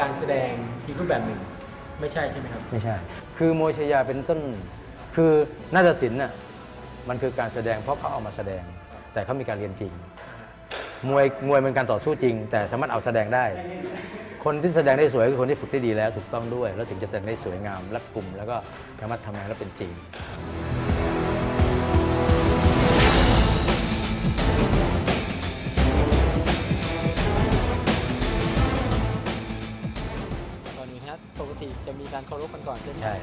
การแสดงอีกรูปแบบหนึ่ง ไม่ใช่ใช่ไหมครับ ไม่ใช่ คือมวยชายาเป็นต้น คือนาฏศิลป์น่ะมันคือการแสดงเพราะเขาเอามาแสดง แต่เขามีการเรียนจริง มวยมวยเป็นการต่อสู้จริง แต่สามารถเอาแสดงได้ คนที่แสดงได้สวยคือคนที่ฝึกได้ดีแล้วถูกต้องด้วย แล้วถึงจะแสดงได้สวยงามรัดกลุ่มแล้วก็สามารถทำงานแล้วเป็นจริง การเคารพกันก่อนใช่ไหมใช่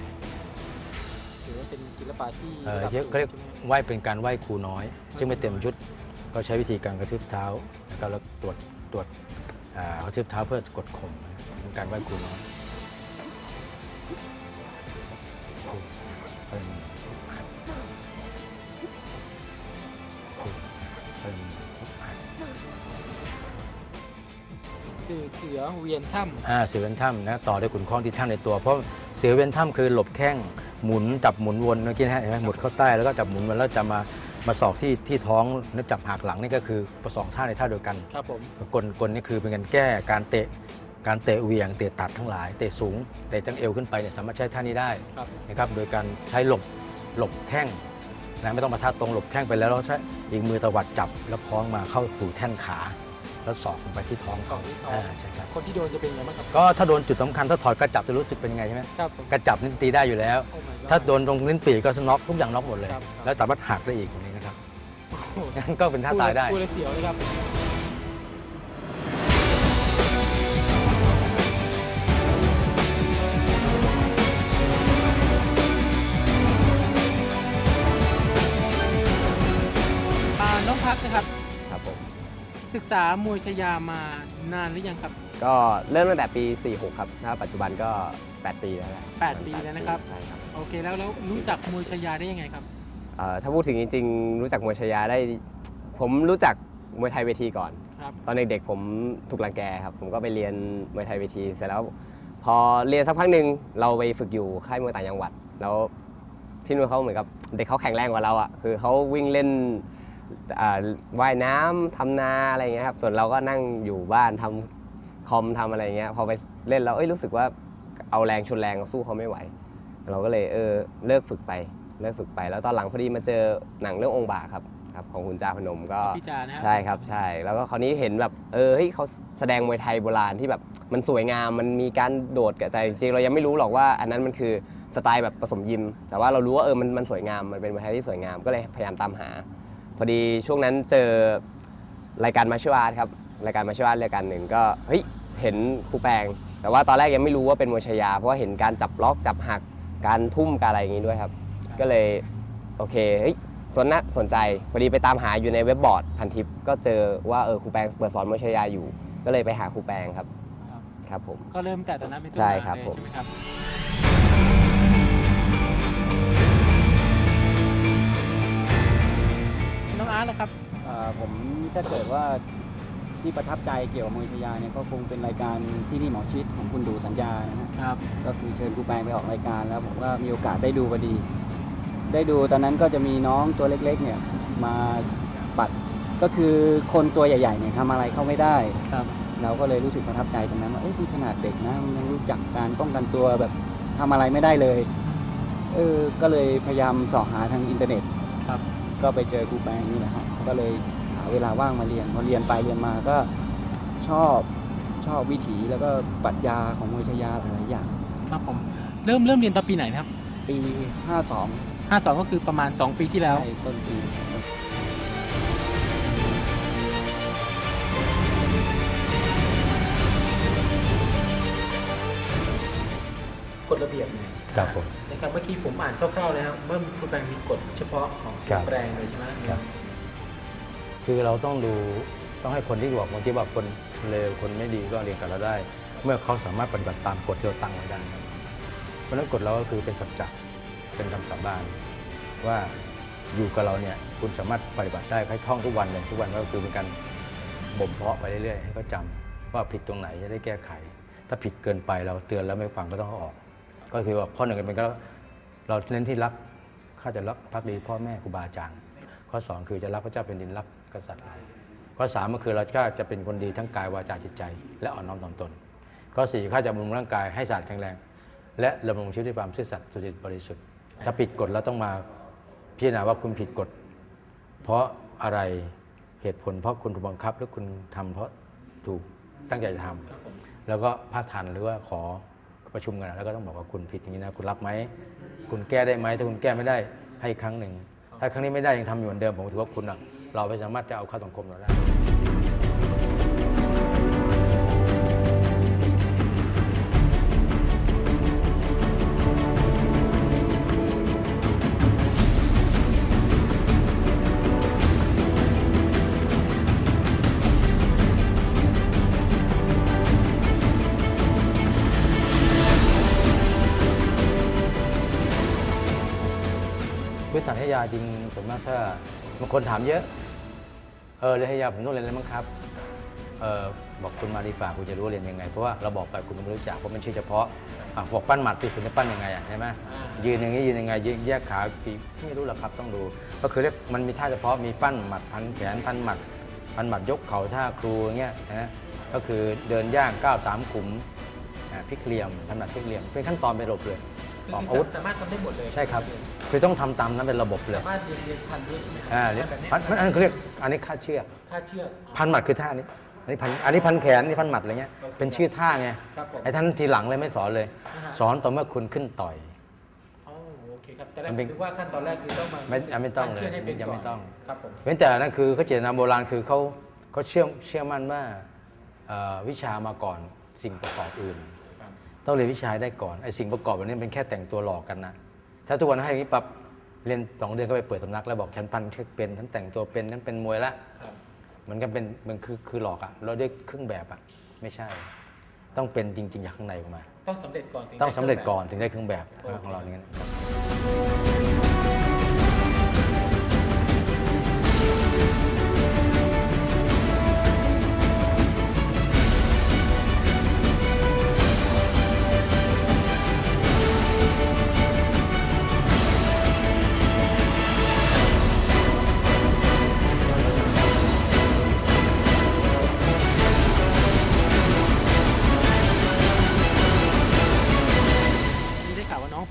ถือว่าเป็นศิลปะที่เอ่อระดับเขาเรียกสูงใช่ไหมไหว้เป็นการไหว้ครูน้อย ซึ่งไม่เต็มชุดก็ใช้วิธีการกระทืบเท้าแล้วก็แล้วตรวจตรวจอ่ากระทืบเท้าเพื่อกดข่มเป็นการไหว้ครูน้อยถูกเป็น คือเสือเวียนถ้อ่าเสือเว้นถ้ำนะต่อด้วยขุนข้องที่ถ้ำในตัว เพราะเสือเว้นถ้ำคือหลบแข้งหมุนจับหมุนวนเมื่อกี้นะฮะเห็นไหมหมุดเข้าใต้แล้วก็จับหมุนวนแล้วจะมามาสอกที่ที่ท้องแล้วจับหักหลังนี่ก็คือประสองท่าในท่าเดียวกันำครับผมกลกลนี่คือเป็นการแก้การเตะการเตะเหวียงเตะตัดทั้งหลายเตะสูงเตะจังเอวขึ้นไปเนี่ยสามารถใช้ท่านี้ได้ครับนะครับโดยการใช้หลบหลบแข้งนะไม่ต้องมาท่าตรงหลบแข้งไปแล้วแล้วใช้อีกมือตวัดจับแล้วคล้องมาเข้าสู่แท่นขา แล้วสอกลงไปที่ท้องเขาอ่าใช่ครับคนที่โดนจะเป็นยังไงบ้างครับก็ถ้าโดนจุดสำคัญถ้าถอดกระจับจะรู้สึกเป็นไงใช่ไหมครับผม กระจับนี่ตีได้อยู่แล้วโอ้ my god ถ้าโดนตรงลิ้นปี่ก็สน็อกทุกอย่างน็อกหมดเลย ครับครับ แล้วสามารถหักได้อีกตรงนี้นะครับ โอ้โห ก็เป็นท่าตายได้ พูดเลยเสียวเลยครับ อ่าน้องพักนะครับครับผม ศึกษามวยชายามานานหรือยังครับ ก็เริ่มตั้งแต่ปี 46 ครับ ถ้าปัจจุบันก็ 8 ปีแล้วแหละแปดปีแล้วนะครับ ใช่ครับโอเคแล้วแล้วรู้จักมวยชายาได้ยังไงครับ เอ่อถ้าพูดถึงจริง ๆ รู้จักมวยชายาได้ ผมรู้จักมวยไทยเวทีก่อน ครับ ตอนเด็กๆผมถูกรังแกครับ ผมก็ไปเรียนมวยไทยเวทีเสร็จแล้ว พอเรียนสักพักหนึ่งเราไปฝึกอยู่ค่ายมวยต่างจังหวัด แล้วที่นู่นเขาเหมือนกับเด็กเขาแข็งแรงกว่าเราอะคือเขาวิ่งเล่นอ่า ว่ายน้ำทำนาอะไรอย่างเงี้ยครับส่วนเราก็นั่งอยู่บ้านทำคอมทำอะไรอย่างเงี้ยพอไปเล่นแล้วเอ้ยรู้สึกว่าเอาแรงชนแรงสู้เขาไม่ไหว เราก็เลยเออเลิกฝึกไปเลิกฝึกไป แล้วตอนหลังพอดีมาเจอหนังเรื่ององค์บากครับครับของคุณจาพนมก็พี่จานะฮะใช่ครับใช่ แล้วก็คราวนี้เห็นแบบเออเฮ้ยเขาแสดงมวยไทยโบราณที่แบบมันสวยงามมันมีการโดดกันแต่จริงๆเรายังไม่รู้หรอกว่า อันนั้นมันคือสไตล์แบบผสมยิม แต่ว่าเรารู้ว่าเออมันมันสวยงามมันเป็นมวยไทยที่สวยงามก็เลยพยายามตามหา พอดีช่วงนั้นเจอรายการมาชวาร์ครับรายการมาชวาร์รายการหนึ่งก็เฮ้ยเห็นครูแปลงแต่ว่าตอนแรกยังไม่รู้ว่าเป็นมวยชายา เพราะว่าเห็นการจับล็อกจับหักการทุ่มการอะไรอย่างนี้ด้วยครับ ก็เลยโอเคเฮ้ยสนนะสนใจพอดีไปตามหาอยู่ในเว็บบอร์ดพันทิปก็เจอว่าเออครูแปลงเปิดสอนมวยชายาอยู่ ก็เลยไปหาครูแปลงครับครับครับผมก็เริ่มแต่ตอนนั้นเป็นต้นใช่มาครับเลยผม ใช่ไหมครับ องอาร์ตล่ะครับเอ่อผมถ้าเกิดว่าที่ประทับใจเกี่ยวกับมวยชายาเนี่ยก็คงเป็นรายการที่นี่หมอชิดของคุณดูสัญญานะฮะครับ ก็คือเชิญครูแปงไปออกรายการแล้วผมก็มีโอกาสได้ดูพอดี ได้ดูตอนนั้นก็จะมีน้องตัวเล็กๆเนี่ยมาปัดก็คือคนตัวใหญ่ๆเนี่ยทำอะไรเข้าไม่ได้ ครับ เราก็เลยรู้สึกประทับใจตรงนั้นว่าเอ้ยนี่ขนาดเด็กนะมันยังรู้จักการป้องกันตัวแบบทำอะไรไม่ได้เลย เออ ก็เลยพยายามเสอหาทางอินเทอร์เน็ตครับ ก็ไปเจอครูแปงนี่แหละฮะก็เลยหาเวลาว่างมาเรียนพอเรียนไปเรียนมาก็ชอบชอบวิถีแล้วก็ปรัชญาของมวยชายาหลายๆอย่างครับผมเริ่มเริ่มเรียนตอนปีไหนนะครับ ปี 52 52 ก็คือประมาณ 2 ปีที่แล้ว ใช่ต้นปีกฎระเบียบเนี่ย ครับผม นะครับเมื่อกี้ผมอ่านคร่าวๆเลยครับว่าคุณแปลงมีกฎเฉพาะของครับ แปลงเลยใช่ไหมครับ คือเราต้องดูต้องให้คนที่บอกบางทีว่าคนเลวคนไม่ดีก็เรียนกับเราได้ เมื่อเขาสามารถปฏิบัติตามกฎที่เราตั้งไว้ได้ครับเพราะฉะนั้นกฎเราก็คือเป็นสัจจะเป็นคำสาบานว่าอยู่กับเราเนี่ยคุณสามารถปฏิบัติได้ให้ท่องทุกวันเลยทุกวันก็คือเป็นการบ่มเพาะไปเรื่อยๆให้เขาจำว่าผิดตรงไหนจะได้แก้ไข ถ้าผิดเกินไปเราเตือนแล้วไม่ฟังก็ต้องเอาออก ก็คือว่าข้อหนึ่งเป็นก็เราเน้นที่รักข้าจะรักพักดีพ่อแม่ครูบาอาจารย์ ข้อสองคือจะรักพระเจ้าแผ่นดินรักกษัตริย์เราข้อสามก็คือเราก็จะเป็นคนดีทั้งกายวาจาจิตใจ และอ่อนน้อมถ่อมตน ข้อสี่ข้าจะบำรุงร่างกายให้สะอาดแข็งแรง และดำรงชีวิตด้วยความซื่อสัตย์สุจริตบริสุทธิ์ ถ้าผิดกฎเราต้องมาพิจารณาว่าคุณผิดกฎ เพราะอะไรเหตุผลเพราะคุณถูกบังคับหรือคุณทำเพราะถูกตั้งใจจะทำแล้วก็พาทันหรือว่าขอ ประชุมกันแล้วก็ต้องบอกว่าคุณผิดอย่างนี้นะคุณรับไหมคุณแก้ได้ไหมถ้าคุณแก้ไม่ได้ให้ครั้งหนึ่ง ถ้าครั้งนี้ไม่ได้ยังทำอยู่เหมือนเดิมผมถือว่าคุณอะเราไม่สามารถจะเอาเข้าสังคมเราได้ พื้นฐานให้ยาจริงส่วนมากถ้าบางคนถามเยอะ เออเรียนให้ยาผมต้องเรียนอะไรบ้างครับ เออบอกคุณมาดีฝ่าคุณจะรู้ว่าเรียนยังไง เพราะว่าเราบอกไปคุณไม่รู้จักเพราะมันชื่อเฉพาะอะบอกปั้นหมัดสิคุณจะปั้นยังไงอะใช่ไหมยืนอย่างนี้ยืนยังไงยืนแยกขาปีไม่รู้หรอกครับต้องดู ก็คือเรียกมันมีท่าเฉพาะมีปั้นหมัดพันแขนพันหมัดพันหมัดยกเข่าท่าครูอย่างเงี้ยนะก็คือเดินย่างก้าวสามขุมอะพลิกเหลี่ยมพันหมัดพลิกเหลี่ยมเป็นขั้นตอนเป็นระบบเลย คือออกอาคือวุธ สามารถทำได้หมดเลยใช่ครับ คือต้องทำตามนั้นเป็นระบบเลยสามารถเรียนเรียนพันด้วยใช่ไหมครัอ่าเรียกแบบนี้พันมันอันนเขาเรียกอันนี้คาดเชือกค่าเชือก พันหมัดคือท่านี้ อันนี้พันอันนี้พันแขนอันนี่พันหมัดอะไรเงี้ยเป็นชื่อท่าไงครับผมไอ้ท่านทีหลังเลยไม่สอนเลย อ่าฮะ สอนตอนเมื่อคุณขึ้นต่อย อ๋อโอเคครับแต่แรกมันเป็นนึกว่าขั้นตอนแรกคือต้องมาไม่ยังไม่ต้องเลยชื่ให้เป็นยังไม่ก่นต้อง ครับผม เว้นแต่นั่นคือเขาเจตนาโบราณคือเขาเขาเชื่อเชื่อมั่นว่าเอ่อวิชามาก่อนสิ่งประกอบอื่นครับ ต้องเรียนวิชาให้ได้ก่อนไอ้สิ่งประกอบแบบนี้เป็นแค่แต่งตัวหลอกกันนะถ้าทุกวันให้อย่างนี้ปั๊บเรียนสองเดือนก็ไปเปิดสำนักแล้วบอกฉันพันเช็คเป็นฉันแต่งตัวเป็นฉันเป็นมวยละครับเหมือนกันเป็นมันคือคือหลอกอะเราได้เครื่องแบบอะไม่ใช่ ต้องเป็นจริงๆจากข้างในออกมา ต้องสำเร็จก่อนถึต้องสำเร็จได้ก่อนถึงได้เครื่องแบบของเราอย่างนั้นนี่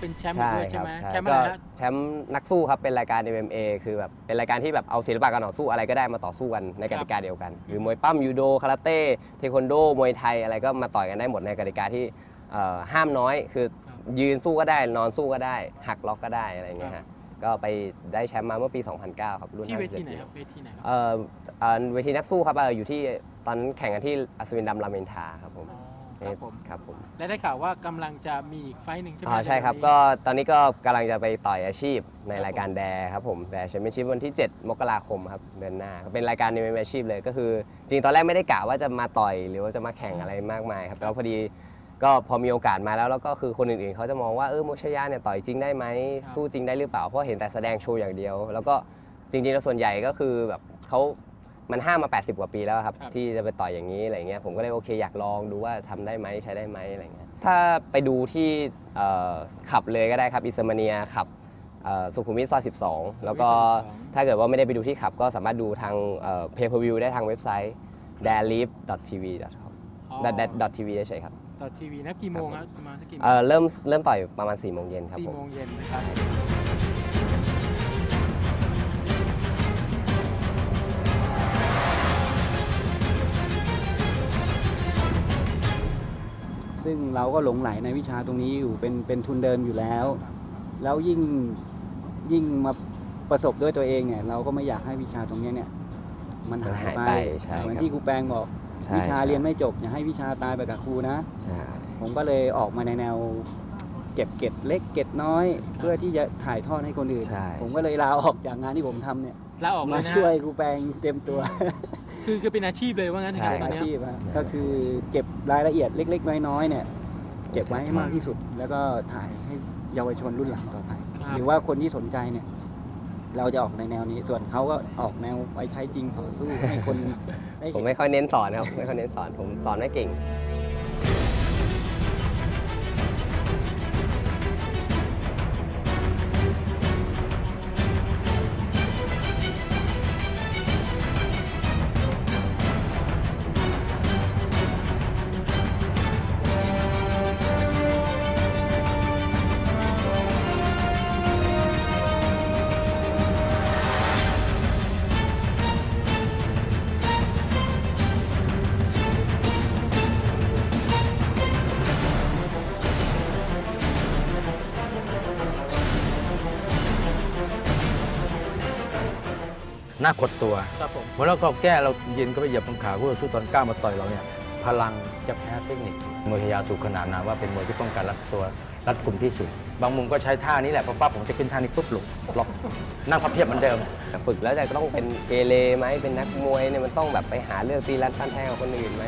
เป็นแชมป์ใช่ด้วยคใช่รับไหมใช่แชมป์อะก็ไรฮะแชมป์นักสู้ครับเป็นรายการ MMA คือแบบเป็นรายการที่แบบเอาศิลปะการต่อสู้อะไรก็ได้มาต่อสู้กันในกติกาเดียวกัน หรือมวยปั้มยูโดคาราเต้เทควันโดมวยไทยอะไรก็มาต่อยกันได้หมดในกติกาที่เอ่อห้ามน้อย คือยืนสู้ก็ได้นอนสู้ก็ได้ หักล็อกก็ได้อะไรอย่างเงี้ยฮะก็ไปได้แชมป์มาเมื่อปี 2009 ครับรุ่นที่เว57ทีไหนครับเวทีไหนครับเอ่อเอ่อเวทีนักสู้ครับเอ่ออยู่ที่ตอนนั้นแข่งกันที่อัศวินดำรามอินทราครับผม อ๋อ ครับผม ครับผมและได้ข่าวว่ากำลังจะมีอีกไฟต์หนึ่งใช่ไหมอ่าใช่ครับเดือนนี้ก็ตอนนี้ก็กำลังจะไปต่อยอาชีพในรายการแดครับผมแดแชมเปี้ยนชิพวันที่ 7 มกราคมครับเดือนหน้าเป็นรายการในอาชีพเลยก็คือ จริงตอนแรกไม่ได้กะว่าจะมาต่อยหรือว่าจะมาแข่งอะไรมากมายครับแต่ว่าพอดีก็พอมีโอกาสมาแล้วแล้วก็คือคนอื่นๆเขาจะมองว่าเออโมชยาเนี่ยต่อยจริงได้ไหมสู้จริงได้หรือเปล่าเพราะเห็นแต่แสดงโชว์อย่างเดียว แล้วก็จริงๆแล้วส่วนใหญ่ก็คือแบบเขา มันห้ามมา 80 กว่าปีแล้วครับ ที่จะไปต่อยอย่างนี้อะไรเงี้ยผมก็เลยโอเคอยากลองดูว่าทำได้ไหมใช้ได้ไหมอะไรเงี้ยถ้าไปดูที่เอ่อขับเลยก็ได้ครับอิสมาเนียขับเอ่อสุขุมวิทซอย 12 แล้วก็ถ้าเกิดว่าไม่ได้ไปดูที่ขับก็สามารถดูทางเพย์ per view ได้ทางเว็บไซต์ d a l i v t v com อ๋อด .tv เฉยๆครับต่อทีวีนะกี่โมงครับประมาณสักกี่โมเอ่งอเริ่มเริ่มต่อยประมาณ4โมงเย็นครับสี่ผม โมงเย็นนะครับ ซึ่งเราก็หลงไหลในวิชาตรงนี้อยู่เป็นเป็นทุนเดิมอยู่แล้ว แล้วยิ่งยิ่งมาประสบด้วยตัวเองเนี่ยเราก็ไม่อยากให้วิชาตรงเนี้ยเนี่ยมันมันหายหายไปไปใช่เหมือนครับที่ครูแปงบอก ใช่วิชาใช่ เรียนไม่จบอย่าให้วิชาตายไปกับครูนะ ใช่ ผมก็เลยออกมาในแนวเก็บเก็ดเล็กเก็ดน้อย เพื่อที่จะถ่ายทอดให้คนอื่น ใช่ ผมก็เลยลาออกจากงานที่ผมทำเนี่ยลาออกเลมายนะช่วยครูแปงเต็มตัว คือคือเป็นอาชีพเลยว่างั้นนะครับตอนอาเนี้ยชีพฮะก็คือเก็บรายละเอียดเล็ก ๆ น้อยๆเนี่ยเก็บไว้ให้มากที่สุด แล้วก็ถ่ายให้เยาวชนรุ่นหลังต่อไป หรือว่าคนที่สนใจเนี่ย เราจะออกในแนวนี้ ส่วนเขาก็ออกแนวไปใช้จริงต่อสู้ให้คนได้ผมเห็น ไม่ค่อยเน้นสอนครับ ไม่ค่อยเน้นสอนผมสอนไม่เก่ง หน้าขดตัวครับผมเมื่อเราก็แก้เรายืนก็ไปเหยียบตรงขาคู่ต่อสู้ตอนก้าวมาต่อยเราเนี่ยพลังจะแพ้เทคนิคมวยพยาถูกขนานนามว่าเป็นมวยที่ป้องกันรัดตัวรัดกลุ่มที่สุด บางมุมก็ใช้ท่านี้แหละพอปั๊บผมจะขึ้นท่านี้ปุ๊บหลบล็อกนั่งพับเพียบเหมือนเดิมแต่ฝึกแล้วจะต้องเป็นเกเรไหมเป็นนักมวยเนี่ยมันต้องแบบไปหาเรื่องตีรันฟันแทงกับคนอื่นไหม